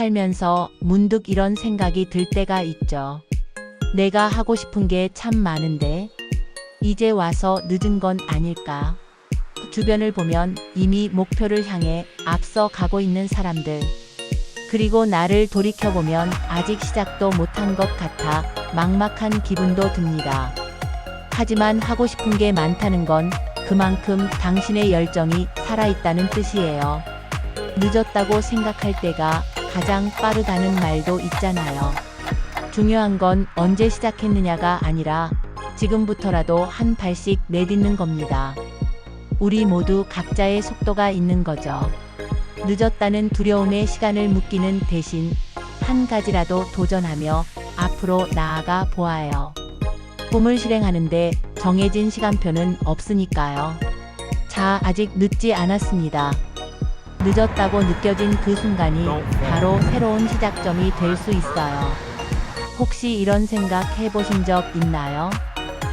살면서 문득 이런 생각이 들 때가 있죠. 내가 하고 싶은 게 참 많은데, 이제 와서 늦은 건 아닐까. 주변을 보면 이미 목표를 향해 앞서 가고 있는 사람들. 그리고 나를 돌이켜보면 아직 시작도 못한 것 같아 막막한 기분도 듭니다. 하지만 하고 싶은 게 많다는 건 그만큼 당신의 열정이 살아있다는 뜻이에요. 늦었다고 생각할 때가 가장 빠르다는 말도 있잖아요. 중요한 건 언제 시작했느냐가 아니라 지금부터라도 한 발씩 내딛는 겁니다. 우리 모두 각자의 속도가 있는 거죠. 늦었다는 두려움에 시간을 묻기는 대신 한 가지라도 도전하며 앞으로 나아가 보아요. 꿈을 실행하는데 정해진 시간표는 없으니까요. 자, 아직 늦지 않았습니다. 늦었다고 느껴진 그 순간이 바로 새로운 시작점이 될 수 있어요. 혹시 이런 생각 해보신 적 있나요?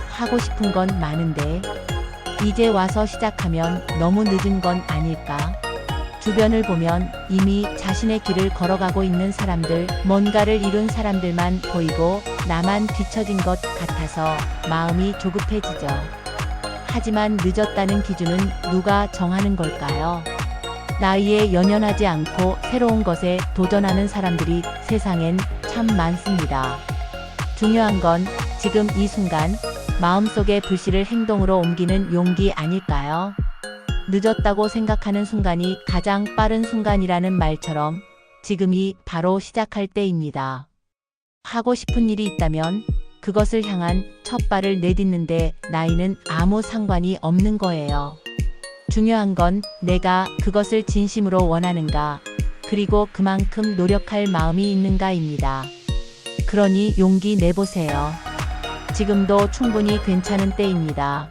하고 싶은 건 많은데, 이제 와서 시작하면 너무 늦은 건 아닐까? 주변을 보면 이미 자신의 길을 걸어가고 있는 사람들, 뭔가를 이룬 사람들만 보이고 나만 뒤처진 것 같아서 마음이 조급해지죠. 하지만 늦었다는 기준은 누가 정하는 걸까요? 나이에 연연하지 않고 새로운 것에 도전하는 사람들이 세상엔 참 많습니다. 중요한 건 지금 이 순간 마음속의 불씨를 행동으로 옮기는 용기 아닐까요? 늦었다고 생각하는 순간이 가장 빠른 순간이라는 말처럼 지금이 바로 시작할 때입니다. 하고 싶은 일이 있다면 그것을 향한 첫 발을 내딛는데 나이는 아무 상관이 없는 거예요. 중요한 건 내가 그것을 진심으로 원하는가, 그리고 그만큼 노력할 마음이 있는가입니다. 그러니 용기 내보세요. 지금도 충분히 괜찮은 때입니다.